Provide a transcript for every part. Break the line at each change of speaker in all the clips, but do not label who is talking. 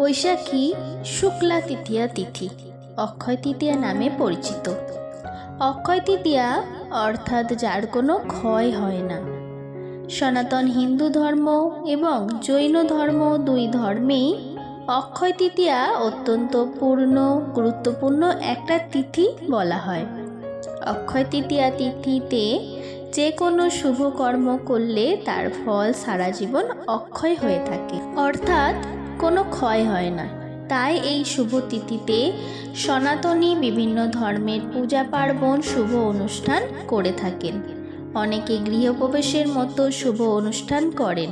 বৈশাখী শুক্লা তৃতীয়া তিথি, অক্ষয় তৃতীয়া নামে পরিচিত। অক্ষয় তৃতীয়া অর্থাৎ যার কোনো ক্ষয় হয় না। সনাতন হিন্দু ধর্ম এবং জৈন ধর্ম দুই ধর্মেই অক্ষয় তৃতীয়া অত্যন্ত পূর্ণ, গুরুত্বপূর্ণ একটা তিথি বলা হয়। অক্ষয় তৃতীয়া তিথিতে যে কোনো শুভ কর্ম করলে তার ফল সারা জীবন অক্ষয় হয়ে থাকে। অর্থাৎ কোনো ক্ষয় হয় না। তাই এই শুভ তিথিতে সনাতনী বিভিন্ন ধর্মের পূজা পার্বণ শুভ অনুষ্ঠান করে থাকেন। অনেকে গৃহপ্রবেশের মতো শুভ অনুষ্ঠান করেন।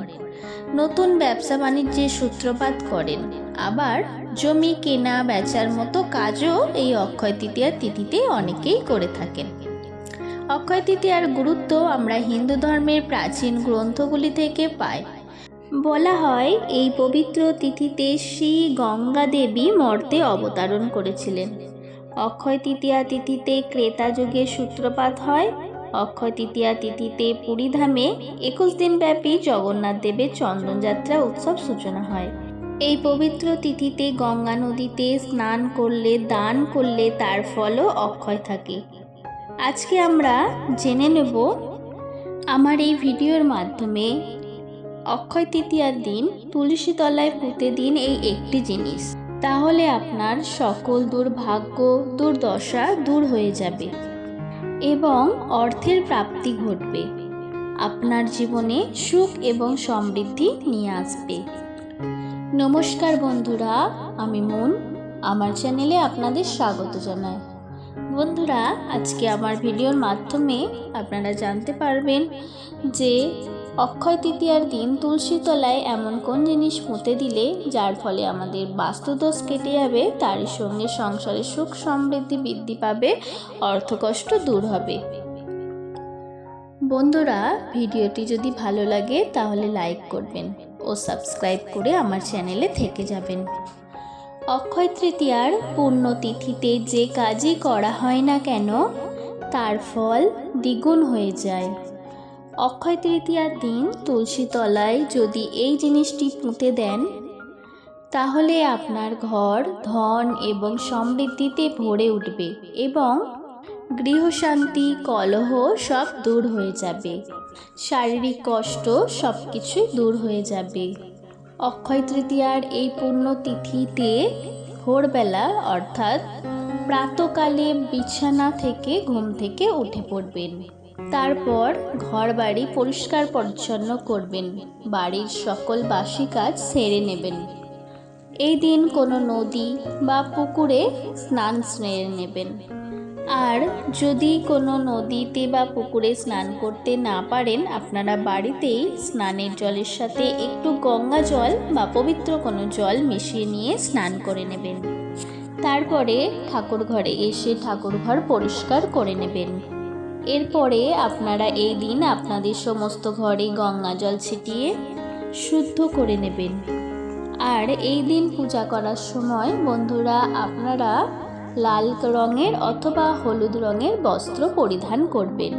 নতুন ব্যবসা বাণিজ্যের সূত্রপাত করেন। আবার জমি কেনা, বেচার মতো কাজও এই অক্ষয় তৃতীয়ার তিথিতে অনেকেই করে থাকেন। অক্ষয় তৃতীয়ার গুরুত্ব আমরা হিন্দু ধর্মের প্রাচীন গ্রন্থগুলি থেকে পাই। বলা হয়, এই পবিত্র তিথিতে শ্রী গঙ্গা দেবী মর্তে অবতারণ করেছিলেন। অক্ষয় তৃতীয়া তিথিতে ক্রেতা যুগের সূত্রপাত হয়। অক্ষয় তৃতীয়া তিথিতে পুরীধামে একুশ দিনব্যাপী জগন্নাথ দেবের চন্দনযাত্রা উৎসব সূচনা হয়। এই পবিত্র তিথিতে গঙ্গা নদীতে স্নান করলে, দান করলে তার ফলও অক্ষয় থাকে। আজকে আমরা জেনে নেব, আমার এই ভিডিওর মাধ্যমে অক্ষয় তৃতীয়ার দিন তুলসী তলায় পুঁতে দিন এই একটি জিনিস। তাহলে আপনার সকল দুর্ভাগ্য, দুর্দশা দূর হয়ে যাবে এবং অর্থের প্রাপ্তি ঘটবে। আপনার জীবনে সুখ এবং সমৃদ্ধি নিয়ে আসবে। নমস্কার বন্ধুরা, আমি মন। আমার চ্যানেলে আপনাদের স্বাগত জানাই। বন্ধুরা, আজকে আমার ভিডিওর মাধ্যমে আপনারা জানতে পারবেন যে অক্ষয় তৃতীয়ার দিন তুলসী তলায় এমন কোন জিনিস পুঁতে দিলে, যার ফলে আমাদের বাস্তুদোষ কেটে যাবে, তারই সঙ্গে সংসারে সুখ সমৃদ্ধি বৃদ্ধি পাবে অর্থকষ্ট দূর হবে। বন্ধুরা, ভিডিওটি যদি ভালো লাগে, তাহলে লাইক করবেন ও সাবস্ক্রাইব করে আমার চ্যানেলে থেকে যাবেন। অক্ষয় তৃতীয়ার পুণ্যতিথিতে যে কাজই করা হয় না কেন, তার ফল দ্বিগুণ হয়ে যায়। অক্ষয় তৃতীয়ার দিন তুলসী তলায় যদি এই জিনিসটি পুঁতে দেন, তাহলে আপনার ঘর, ধন এবং সমৃদ্ধিতে ভরে উঠবে এবং গৃহশান্তি, কলহ সব দূর হয়ে যাবে। শারীরিক কষ্ট সব কিছুই দূর হয়ে যাবে। অক্ষয় তৃতীয়ার এই পুণ্যতিথিতে ভোরবেলা, অর্থাৎ প্রাতকালে বিছানা থেকে ঘুম থেকে উঠে পড়বেন। তারপর ঘর বাড়ি পরিষ্কার পরিচ্ছন্ন করবেন। বাড়ির সকল বাসি কাজ সেরে নেবেন। এই দিন কোনো নদী বা পুকুরে স্নান সেরে নেবেন। আর যদি কোনো নদীতে বা পুকুরে স্নান করতে না পারেন, আপনারা বাড়িতেই স্নানের জলের সাথে একটু গঙ্গা জল বা পবিত্র কোনো জল মিশিয়ে নিয়ে স্নান করে নেবেন। তারপরে ঠাকুর ঘরে এসে ঠাকুর ঘর পরিষ্কার করে নেবেন। এরপরে আপনারা এই দিন আপনাদের সমস্ত ঘরে গঙ্গা জল ছিটিয়ে শুদ্ধ করে নেবেন। আর এই দিন পূজা করার সময় বন্ধুরা আপনারা লাল রঙের অথবা হলুদ রঙের বস্ত্র পরিধান করবেন।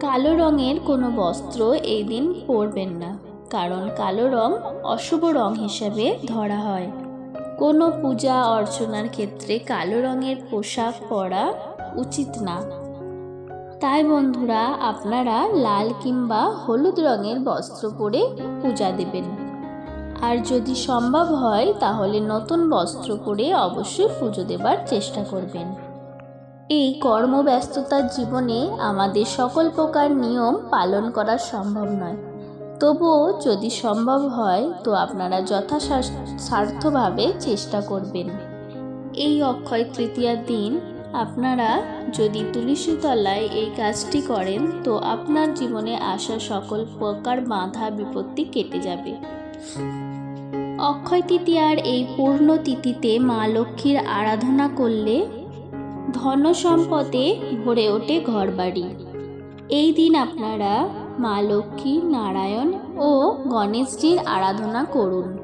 কালো রঙের কোনো বস্ত্র এই দিন পরবেন না, কারণ কালো রং অশুভ রং হিসেবে ধরা হয়। কোনো পূজা অর্চনার ক্ষেত্রে কালো রঙের পোশাক পরা উচিত না। তাই বন্ধুরা, আপনারা লাল কিংবা হলুদ রঙের বস্ত্র পরে পূজা দেবেন। আর যদি সম্ভব হয়, তাহলে নতুন বস্ত্র পরে অবশ্যই পুজো দেবার চেষ্টা করবেন। এই কর্মব্যস্ততার জীবনে আমাদের সকল প্রকার নিয়ম পালন করা সম্ভব নয়। তবুও যদি সম্ভব হয়, তো আপনারা যথাসাধ্যভাবে চেষ্টা করবেন। এই অক্ষয় তৃতীয়ার দিন আপনারা যদি তুলসী তলায় এই কাজটি করেন, তো আপনার জীবনে আসা সকল প্রকার বাধা, বিপত্তি কেটে যাবে। অক্ষয় তৃতীয়ার এই পূর্ণ তিথিতে মা লক্ষ্মীর আরাধনা করলে ধন সম্পদে ভরে ওঠে ঘরবাড়ি। এই দিন আপনারা মা লক্ষ্মী, নারায়ণ ও গণেশজির আরাধনা করুন।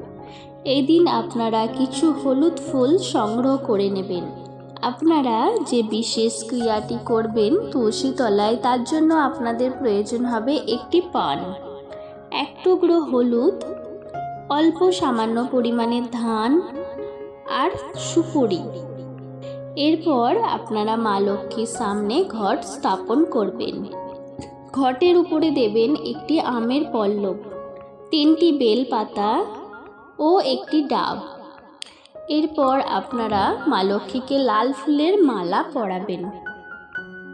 এই দিন আপনারা কিছু হলুদ ফুল সংগ্রহ করে নেবেন। আপনারা যে বিশেষ ক্রিয়াটি করবেন তুলসী তলায় তার জন্য আপনাদের প্রয়োজন হবে একটি পান। এক টুকরো হলুদ, অল্প সামান্য পরিমাণে ধান আর সুপুরি। এরপর আপনারা মা লক্ষ্মীর সামনে ঘট স্থাপন করবেন। ঘটের উপরে দেবেন একটি আমের পল্লব, তিনটি বেল পাতা ও একটি ডাব। এরপর আপনারা মা লক্ষ্মীকে লাল ফুলের মালা পরাবেন।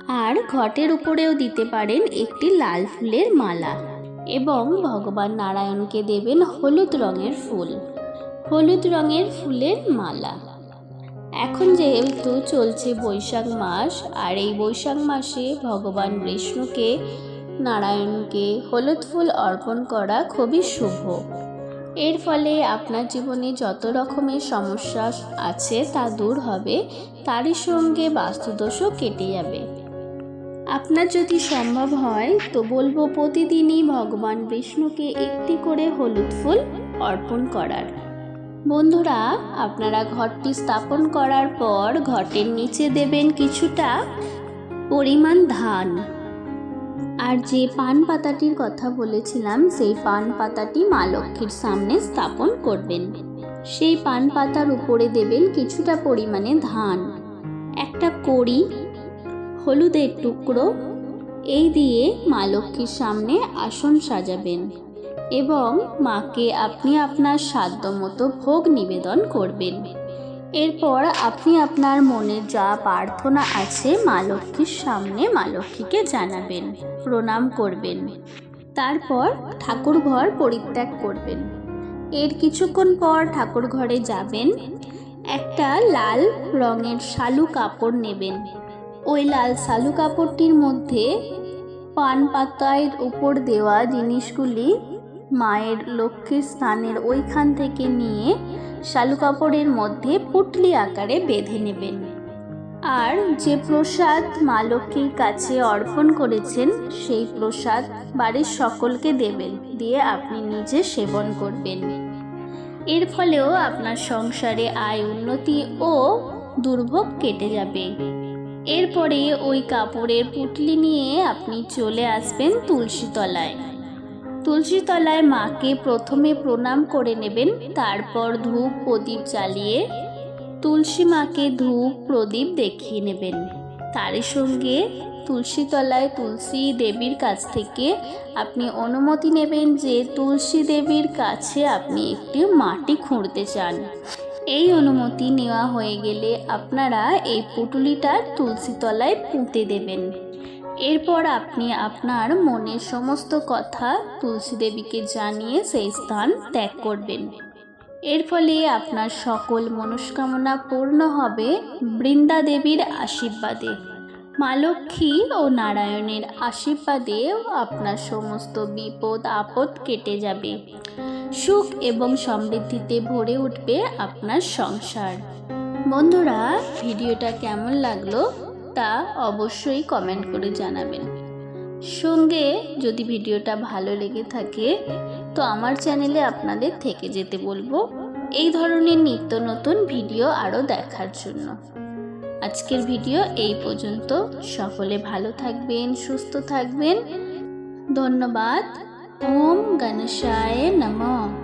আর ঘটের উপরেও দিতে পারেন একটি লাল ফুলের মালা এবং ভগবান নারায়ণকে দেবেন হলুদ রঙের ফুল, হলুদ রঙের ফুলের মালা। এখন যেহেতু চলছে বৈশাখ মাস, আর এই বৈশাখ মাসে ভগবান বিষ্ণুকে, নারায়ণকে হলুদ ফুল অর্পণ করা খুবই শুভ। এর ফলে আপনার জীবনে যত রকমের সমস্যা আছে তা দূর হবে, তারই সঙ্গে বাস্তুদোষও কেটে যাবে। আপনার যদি সম্ভব হয়, তো বলব প্রতিদিনই ভগবান বিষ্ণুকে একটি করে হলুদ ফুল অর্পণ করার। বন্ধুরা, আপনারা ঘরটি স্থাপন করার পর ঘটের নিচে দেবেন কিছুটা পরিমাণ ধান। আর যে পান পাতাটির কথা বলেছিলাম, সেই পান পাতাটি মা লক্ষ্মীর সামনে স্থাপন করবেন। সেই পান পাতার উপরে দেবেন কিছুটা পরিমাণে ধান। একটা কড়ি, হলুদের টুকরো, এই দিয়ে মা লক্ষ্মীর সামনে আসন সাজাবেন এবং মাকে আপনি আপনার সাধ্য মতো ভোগ নিবেদন করবেন। এরপর আপনি আপনার মনে যা প্রার্থনা আছে মা লক্ষ্মীর সামনে মা লক্ষ্মীকে জানাবেন, প্রণাম করবেন। তারপর ঠাকুর ঘর পরিত্যাগ করবেন। এর কিছুক্ষণ পর ঠাকুর ঘরে যাবেন। একটা লাল রঙের শালু কাপড় নেবেন। ওই লাল শালু কাপড়টির মধ্যে পান পাতায় উপর দেওয়া জিনিসগুলি মায়ের লক্ষ্মীর স্থানের ওইখান থেকে নিয়ে শালু কাপড়ের মধ্যে পুটলি আকারে বেঁধে নেবেন। আর যে প্রসাদ মা লক্ষ্মীর কাছে অর্পণ করেছেন, সেই প্রসাদ বাড়ির সকলকে দেবেন, দিয়ে আপনি নিজে সেবন করবেন। এর ফলেও আপনার সংসারে আয় উন্নতি ও দুর্ভোগ কেটে যাবে। এরপরে ওই কাপড়ের পুটলি নিয়ে আপনি চলে আসবেন তুলসী তলায় তুলসী তলায় মাকে প্রথমে প্রণাম করে নেবেন, তারপর ধূপ প্রদীপ জ্বালিয়ে তুলসী মাকে ধূপ প্রদীপ দেখিয়ে নেবেন। তারই সঙ্গে তুলসী তলায় তুলসী দেবীর কাছ থেকে আপনি অনুমতি নেবেন যে তুলসী দেবীর কাছে আপনি একটি মাটি খুঁড়তে চান। এই অনুমতি নেওয়া হয়ে গেলে আপনারা এই পুটুলিটা তুলসী তলায় পুঁতে দেবেন। এরপর আপনি আপনার মনের সমস্ত কথা তুলসী দেবীকে জানিয়ে সেই স্থান ত্যাগ করবেন। এর ফলে আপনার সকল মনস্কামনা পূর্ণ হবে বৃন্দা দেবীর আশীর্বাদে। মা লক্ষ্মী ও নারায়ণের আশীর্বাদে আপনার সমস্ত বিপদ, আপদ কেটে যাবে। সুখ এবং সমৃদ্ধিতে ভরে উঠবে আপনার সংসার। বন্ধুরা, ভিডিওটা কেমন লাগল? তা অবশ্যই কমেন্ট করে জানাবেন। সঙ্গে যদি ভিডিওটা ভালো লেগে থাকে, তো আমার চ্যানেলে আপনাদের থেকে যেতে বলব এই ধরনের নিত্য নতুন ভিডিও আরও দেখার জন্য। আজকের ভিডিও এই পর্যন্ত। সকলে ভালো থাকবেন, সুস্থ থাকবেন। ধন্যবাদ। ওম গণেশায় নমঃ।